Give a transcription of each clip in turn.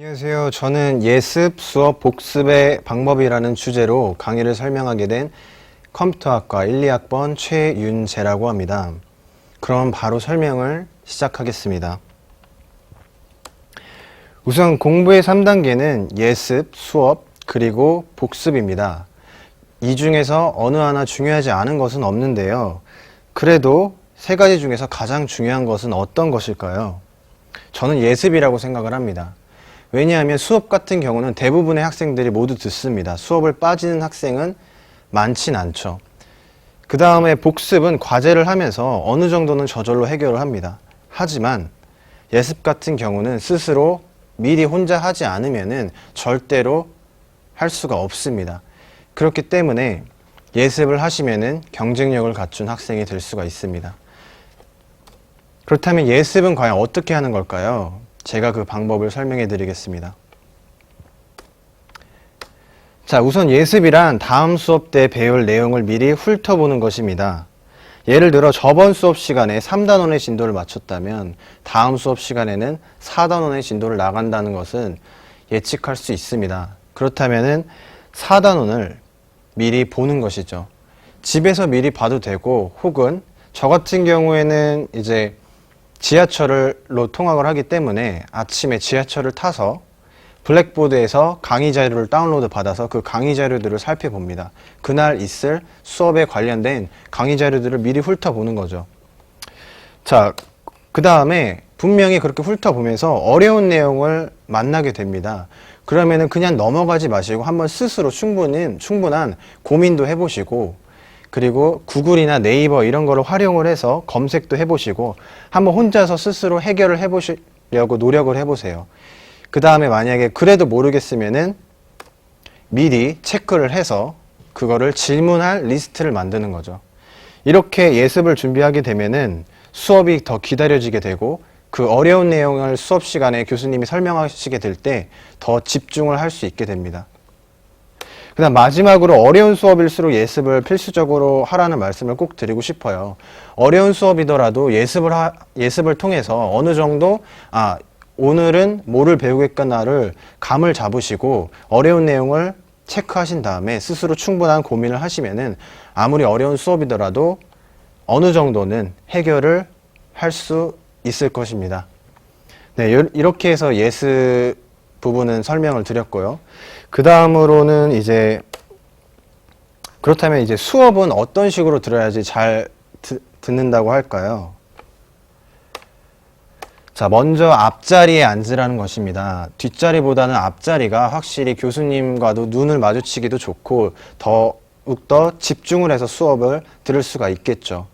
안녕하세요. 저는 예습, 수업, 복습의 방법이라는 주제로 강의를 설명하게 된 컴퓨터학과 1, 2학번 최윤재라고 합니다. 그럼 바로 설명을 시작하겠습니다. 우선 공부의 3단계는 예습, 수업, 그리고 복습입니다. 이 중에서 어느 하나 중요하지 않은 것은 없는데요. 그래도 세 가지 중에서 가장 중요한 것은 어떤 것일까요? 저는 예습이라고 생각을 합니다. 왜냐하면 수업 같은 경우는 대부분의 학생들이 모두 듣습니다. 수업을 빠지는 학생은 많진 않죠. 그 다음에 복습은 과제를 하면서 어느 정도는 저절로 해결을 합니다. 하지만 예습 같은 경우는 스스로 미리 혼자 하지 않으면은 절대로 할 수가 없습니다. 그렇기 때문에 예습을 하시면은 경쟁력을 갖춘 학생이 될 수가 있습니다. 그렇다면 예습은 과연 어떻게 하는 걸까요? 제가 그 방법을 설명해 드리겠습니다. 자, 우선 예습이란 다음 수업 때 배울 내용을 미리 훑어보는 것입니다. 예를 들어 저번 수업 시간에 3단원의 진도를 맞췄다면 다음 수업 시간에는 4단원의 진도를 나간다는 것은 예측할 수 있습니다. 그렇다면은 4단원을 미리 보는 것이죠. 집에서 미리 봐도 되고 혹은 저 같은 경우에는 이제 지하철로 통학을 하기 때문에 아침에 지하철을 타서 블랙보드에서 강의 자료를 다운로드 받아서 그 강의 자료들을 살펴봅니다. 그날 있을 수업에 관련된 강의 자료들을 미리 훑어보는 거죠. 자, 그 다음에 분명히 그렇게 훑어보면서 어려운 내용을 만나게 됩니다. 그러면은 그냥 넘어가지 마시고 한번 스스로 충분한, 충분한 고민도 해보시고 그리고 구글이나 네이버 이런 거를 활용을 해서 검색도 해보시고 한번 혼자서 스스로 해결을 해보시려고 노력을 해보세요. 그 다음에 만약에 그래도 모르겠으면은 미리 체크를 해서 그거를 질문할 리스트를 만드는 거죠. 이렇게 예습을 준비하게 되면은 수업이 더 기다려지게 되고 그 어려운 내용을 수업 시간에 교수님이 설명하시게 될 때 더 집중을 할 수 있게 됩니다. 그 다음 마지막으로 어려운 수업일수록 예습을 필수적으로 하라는 말씀을 꼭 드리고 싶어요. 어려운 수업이더라도 예습을, 하, 예습을 통해서 어느 정도, 아, 오늘은 뭐를 배우겠구나를 감을 잡으시고 어려운 내용을 체크하신 다음에 스스로 충분한 고민을 하시면은 아무리 어려운 수업이더라도 어느 정도는 해결을 할 수 있을 것입니다. 네, 요- 이렇게 해서 예습 부분은 설명을 드렸고요. 그 다음으로는 이제 그렇다면 이제 수업은 어떤 식으로 들어야지 잘 드- 듣는다고 할까요? 자, 먼저 앞자리에 앉으라는 것입니다. 뒷자리보다는 앞자리가 확실히 교수님과도 눈을 마주치기도 좋고 더욱더 집중을 해서 수업을 들을 수가 있겠죠.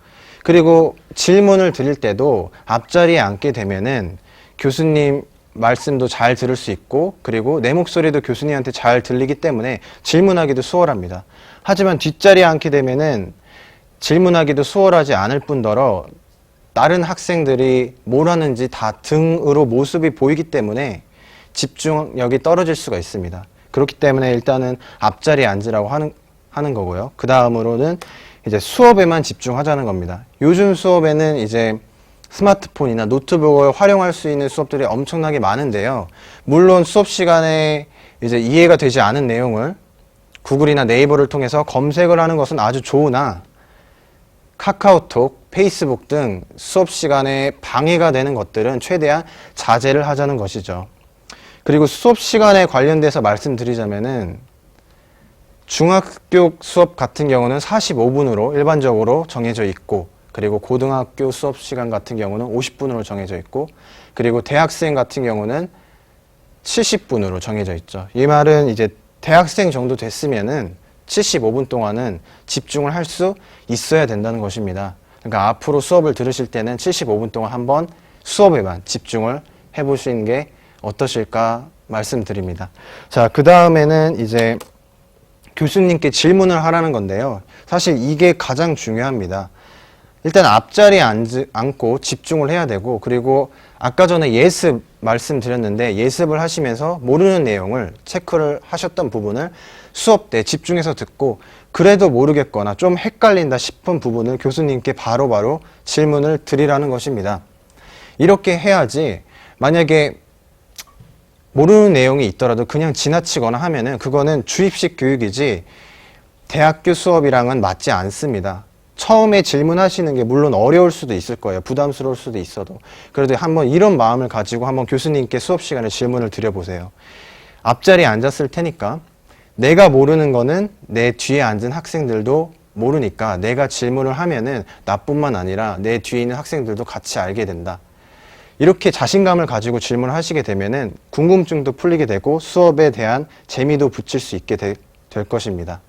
그리고 질문을 드릴 때도 앞자리에 앉게 되면은 교수님 말씀도 잘 들을 수 있고 그리고 내 목소리도 교수님한테 잘 들리기 때문에 질문하기도 수월합니다. 하지만 뒷자리에 앉게 되면은 질문하기도 수월하지 않을 뿐더러 다른 학생들이 뭘 하는지 다 등으로 모습이 보이기 때문에 집중력이 떨어질 수가 있습니다. 그렇기 때문에 일단은 앞자리에 앉으라고 하는, 하는 거고요. 그 다음으로는 이제 수업에만 집중하자는 겁니다. 요즘 수업에는 이제 스마트폰이나 노트북을 활용할 수 있는 수업들이 엄청나게 많은데요. 물론 수업 시간에 이제 이해가 되지 않은 내용을 구글이나 네이버를 통해서 검색을 하는 것은 아주 좋으나 카카오톡, 페이스북 등 수업 시간에 방해가 되는 것들은 최대한 자제를 하자는 것이죠. 그리고 수업 시간에 관련돼서 말씀드리자면은 중학교 수업 같은 경우는 45분으로 일반적으로 정해져 있고 그리고 고등학교 수업 시간 같은 경우는 50분으로 정해져 있고 그리고 대학생 같은 경우는 70분으로 정해져 있죠. 이 말은 이제 대학생 정도 됐으면은 75분 동안은 집중을 할 수 있어야 된다는 것입니다. 그러니까 앞으로 수업을 들으실 때는 75분 동안 한번 수업에만 집중을 해보시는 게 어떠실까 말씀드립니다. 자, 그 다음에는 이제 교수님께 질문을 하라는 건데요. 사실 이게 가장 중요합니다. 일단 앞자리에 앉, 앉고 집중을 해야 되고 그리고 아까 전에 예습 말씀드렸는데 예습을 하시면서 모르는 내용을 체크를 하셨던 부분을 수업 때 집중해서 듣고 그래도 모르겠거나 좀 헷갈린다 싶은 부분을 교수님께 바로바로 질문을 드리라는 것입니다. 이렇게 해야지 만약에 모르는 내용이 있더라도 그냥 지나치거나 하면은 그거는 주입식 교육이지 대학교 수업이랑은 맞지 않습니다. 처음에 질문하시는 게 물론 어려울 수도 있을 거예요. 부담스러울 수도 있어도. 그래도 한번 이런 마음을 가지고 한번 교수님께 수업 시간에 질문을 드려보세요. 앞자리에 앉았을 테니까 내가 모르는 거는 내 뒤에 앉은 학생들도 모르니까 내가 질문을 하면은 나뿐만 아니라 내 뒤에 있는 학생들도 같이 알게 된다. 이렇게 자신감을 가지고 질문을 하시게 되면은 궁금증도 풀리게 되고 수업에 대한 재미도 붙일 수 있게 되- 될 것입니다.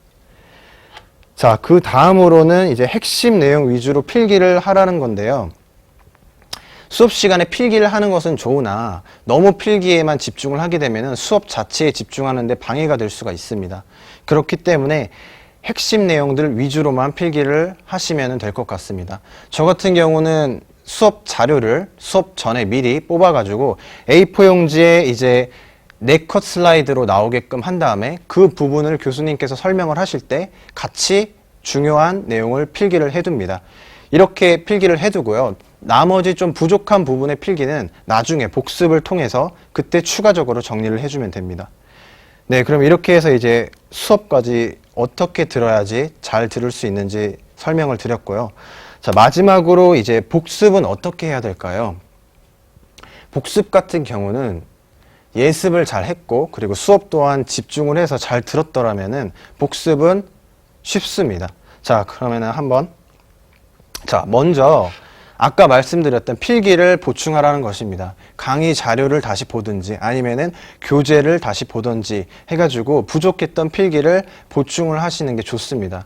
자, 그 다음으로는 이제 핵심 내용 위주로 필기를 하라는 건데요. 수업 시간에 필기를 하는 것은 좋으나 너무 필기에만 집중을 하게 되면 수업 자체에 집중하는데 방해가 될 수가 있습니다. 그렇기 때문에 핵심 내용들 위주로만 필기를 하시면 될 것 같습니다. 저 같은 경우는 수업 자료를 수업 전에 미리 뽑아가지고 A4 용지에 이제 네컷 슬라이드로 나오게끔 한 다음에 그 부분을 교수님께서 설명을 하실 때 같이 중요한 내용을 필기를 해둡니다. 이렇게 필기를 해두고요. 나머지 좀 부족한 부분의 필기는 나중에 복습을 통해서 그때 추가적으로 정리를 해주면 됩니다. 네, 그럼 이렇게 해서 이제 수업까지 어떻게 들어야지 잘 들을 수 있는지 설명을 드렸고요. 자, 마지막으로 이제 복습은 어떻게 해야 될까요? 복습 같은 경우는 예습을 잘 했고 그리고 수업 또한 집중을 해서 잘 들었더라면은 복습은 쉽습니다. 자, 그러면은 한번 자, 먼저 아까 말씀드렸던 필기를 보충하라는 것입니다. 강의 자료를 다시 보든지 아니면은 교재를 다시 보든지 해가지고 부족했던 필기를 보충을 하시는 게 좋습니다.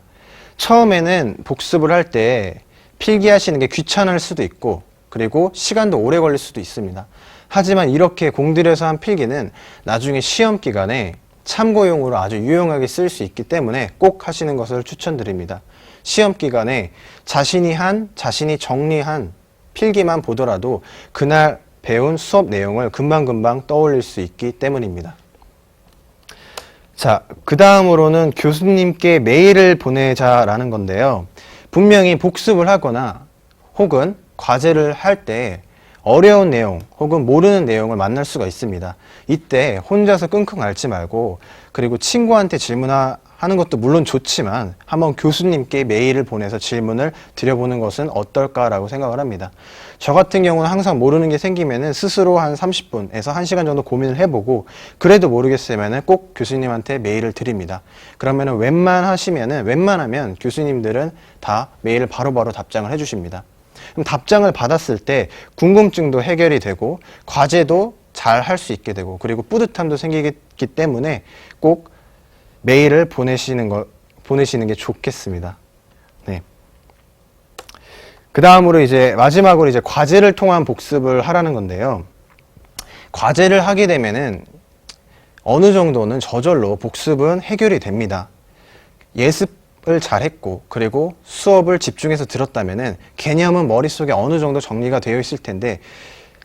처음에는 복습을 할 때 필기하시는 게 귀찮을 수도 있고 그리고 시간도 오래 걸릴 수도 있습니다. 하지만 이렇게 공들여서 한 필기는 나중에 시험 기간에 참고용으로 아주 유용하게 쓸 수 있기 때문에 꼭 하시는 것을 추천드립니다. 시험 기간에 자신이 한, 자신이 정리한 필기만 보더라도 그날 배운 수업 내용을 금방금방 떠올릴 수 있기 때문입니다. 자, 그 다음으로는 교수님께 메일을 보내자라는 건데요. 분명히 복습을 하거나 혹은 과제를 할 때 어려운 내용 혹은 모르는 내용을 만날 수가 있습니다. 이때 혼자서 끙끙 앓지 말고 그리고 친구한테 질문하는 것도 물론 좋지만 한번 교수님께 메일을 보내서 질문을 드려보는 것은 어떨까라고 생각을 합니다. 저 같은 경우는 항상 모르는 게 생기면은 스스로 한 30분에서 1시간 정도 고민을 해보고 그래도 모르겠으면은 꼭 교수님한테 메일을 드립니다. 그러면은 웬만하시면은 웬만하면 교수님들은 다 메일을 바로바로 답장을 해주십니다. 그럼 답장을 받았을 때 궁금증도 해결이 되고 과제도 잘 할 수 있게 되고 그리고 뿌듯함도 생기기 때문에 꼭 메일을 보내시는 거 보내시는 게 좋겠습니다. 네. 그 다음으로 이제 마지막으로 이제 과제를 통한 복습을 하라는 건데요. 과제를 하게 되면은 어느 정도는 저절로 복습은 해결이 됩니다. 예습 을 잘했고 그리고 수업을 집중해서 들었다면은 개념은 머릿속에 어느 정도 정리가 되어 있을 텐데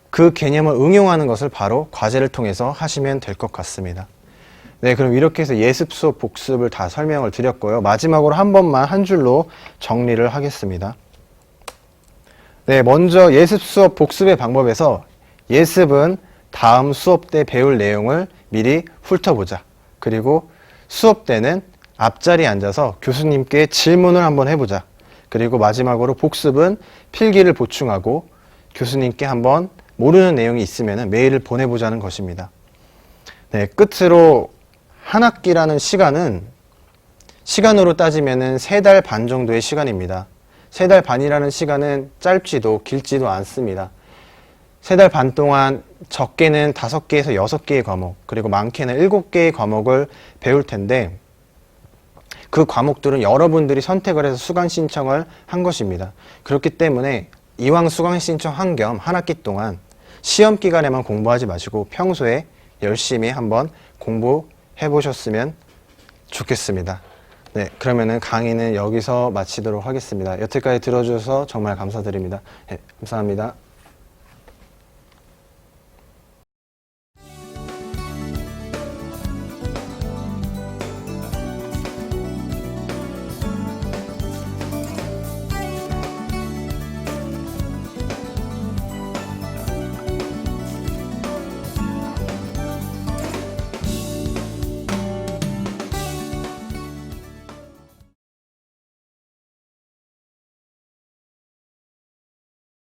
그 개념을 응용하는 것을 바로 과제를 통해서 하시면 될 것 같습니다. 네, 그럼 이렇게 해서 예습 수업 복습을 다 설명을 드렸고요. 마지막으로 한 번만 한 줄로 정리를 하겠습니다. 네, 먼저 예습 수업 복습의 방법에서 예습은 다음 수업 때 배울 내용을 미리 훑어보자. 그리고 수업 때는 앞자리에 앉아서 교수님께 질문을 한번 해보자. 그리고 마지막으로 복습은 필기를 보충하고 교수님께 한번 모르는 내용이 있으면 메일을 보내보자는 것입니다. 네, 끝으로 한 학기라는 시간은 시간으로 따지면은 세달 반 정도의 시간입니다. 세 달 반이라는 시간은 짧지도 길지도 않습니다. 세 달 반 동안 적게는 다섯 개에서 여섯 개의 과목, 그리고 많게는 일곱 개의 과목을 배울 텐데, 그 과목들은 여러분들이 선택을 해서 수강 신청을 한 것입니다. 그렇기 때문에 이왕 수강 신청한 겸 한 학기 동안 시험 기간에만 공부하지 마시고 평소에 열심히 한번 공부해 보셨으면 좋겠습니다. 네, 그러면은 강의는 여기서 마치도록 하겠습니다. 여태까지 들어주셔서 정말 감사드립니다. 네, 감사합니다.